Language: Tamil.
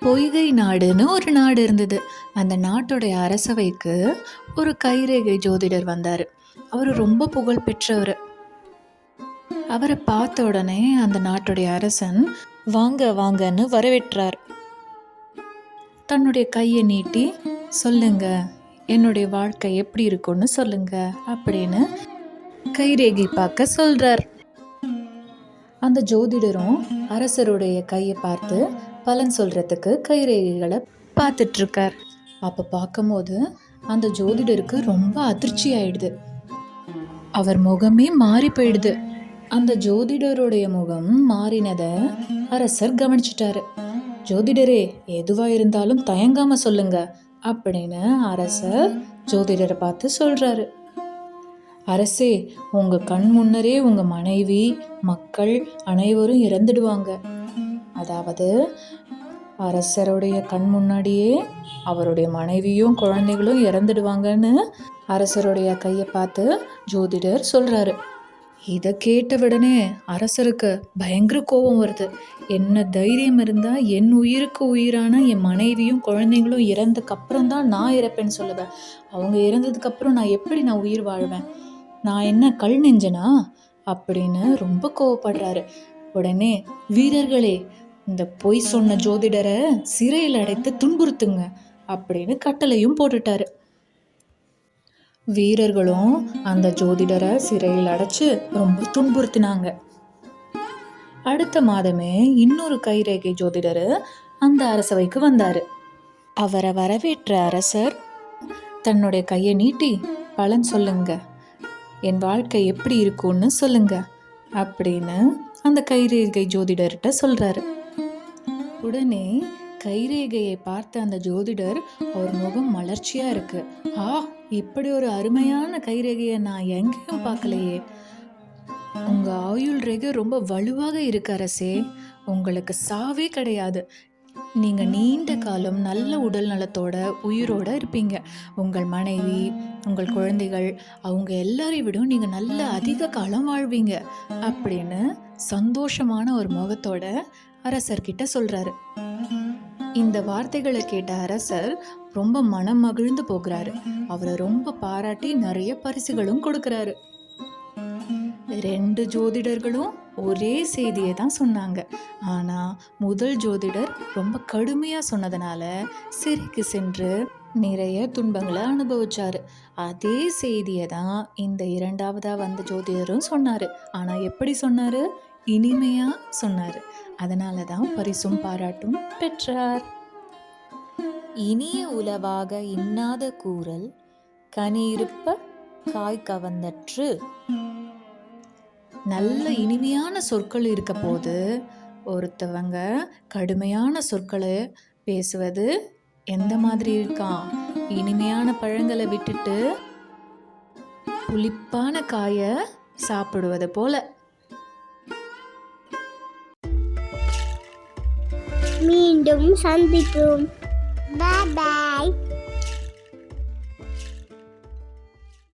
பொய்கை நாடுன்னு ஒரு நாடு இருந்தது. அந்த நாட்டுடைய அரசவைக்கு ஒரு கைரேகை ஜோதிடர் வந்தார். அவர் ரொம்ப புகழ் பெற்றவர். அவரை பார்த்த உடனே அந்த நாட்டுடைய அரசன் வாங்க வாங்கன்னு வரவேற்றார். தன்னுடைய கையை நீட்டி சொல்லுங்க என்னுடைய வாழ்க்கை எப்படி இருக்கும்னு சொல்லுங்க அப்படின்னு கைரேகை பார்க்க சொல்றார். அந்த ஜோதிடரும் அரசருடைய கையை பார்த்து பலன் சொல்றதுக்கு கைரேகைகளை பார்த்துட்டு இருக்கார் அப்ப பார்க்கும்போது அந்த ஜோதிடருக்கு ரொம்ப அதிர்ச்சி ஆயிடுது. அவர் முகமே மாறி போயிடுது. அந்த ஜோதிடருடைய முகம் மாறினதை அரசர் கவனிச்சிட்டாரு. ஜோதிடரே எதுவா இருந்தாலும் தயங்காம சொல்லுங்க அப்படின்னு அரசர் ஜோதிடரை பார்த்து சொல்றாரு. அரசே உங்க கண் முன்னரே உங்க மனைவி மக்கள் அனைவரும் இறந்துடுவாங்க. அதாவது அரசருடைய கண் முன்னாடியே அவருடைய மனைவியும் குழந்தைகளும் இறந்துடுவாங்கன்னு அரசருடைய கையை பார்த்து ஜோதிடர் சொல்றாரு. இதை கேட்ட உடனே அரசருக்கு பயங்கர கோபம் வருது. என்ன தைரியம் இருந்தால் என் உயிருக்கு உயிரான என் மனைவியும் குழந்தைங்களும் இறந்ததுக்கப்புறம் தான் நான் இறப்பேன்னு சொல்லுவேன். அவங்க இறந்ததுக்கப்புறம் நான் எப்படி நான் உயிர் வாழ்வேன்? நான் என்ன கல் நெஞ்சனா? அப்படின்னு ரொம்ப கோவப்படுறாரு. உடனே வீரர்களே இந்த பொய் சொன்ன ஜோதிடரை சிறையில் அடைத்து துன்புறுத்துங்க அப்படின்னு கட்டளையும் போட்டுட்டாரு. வீரர்களும் அந்த ஜோதிடரை சிறையில் அடைச்சு ரொம்ப துன்புறுத்தினாங்க. அடுத்த மாதமே இன்னொரு கைரேகை ஜோதிடர் அந்த அரசவைக்கு வந்தார். அவரை வரவேற்ற அரசர் தன்னுடைய கையை நீட்டி பலன் சொல்லுங்க என் வாழ்க்கை எப்படி இருக்கும்னு சொல்லுங்க அப்படின்னு அந்த கைரேகை ஜோதிடர்கிட்ட சொல்றாரு. உடனே கைரேகையை பார்த்த அந்த ஜோதிடர் அவர் முகம் மலர்ச்சியா இருக்கு. ஆ இப்படி ஒரு அருமையான கைரேகையை நான் எங்கேயும் பார்க்கலையே. உங்க ஆயுள் ரேகை ரொம்ப வலுவாக இருக்கு அரசே. உங்களுக்கு சாவே கிடையாது. நீங்கள் நீண்ட காலம் நல்ல உடல் நலத்தோட உயிரோட இருப்பீங்க. உங்கள் மனைவி உங்கள் குழந்தைகள் அவங்க எல்லாரையும் விட நீங்கள் நல்ல அதிக காலம் வாழ்வீங்க. அப்படின்னு சந்தோஷமான ஒரு முகத்தோட அரசர்கிட்ட சொல்கிறாரு இந்த வார்த்தைகளை கேட்ட அரசர் ரொம்ப மனம் மகிழ்ந்து போகிறாரு. அவரை ரொம்ப பாராட்டி நிறைய பரிசுகளும் கொடுக்குறாரு. ரெண்டு ஜோதிடர்களும் ஒரே செய்தியை தான் சொன்னாங்க. ஆனால் முதல் ஜோதிடர் ரொம்ப கடுமையாக சொன்னதுனால சிறைக்கு சென்று நிறைய துன்பங்களை அனுபவிச்சார். அதே செய்தியை தான் இந்த இரண்டாவதாக வந்த ஜோதிடரும் சொன்னார். ஆனால் எப்படி சொன்னார்? இனிமையாக சொன்னார். அதனால தான் பரிசும் பாராட்டும் பெற்றார். இனிய உலவாக இன்னாத கூறல் கனியிருப்ப காய் கவந்தற்று. நல்ல இனிமையான சொற்கள் இருக்க போது ஒருத்தவங்க கடுமையான சொற்களை பேசுவது எந்த மாதிரி இருக்கான் இனிமையான பழங்களை விட்டுட்டு புளிப்பான காயை சாப்பிடுவது போல. மீண்டும் சந்திப்போம். பாய் பாய்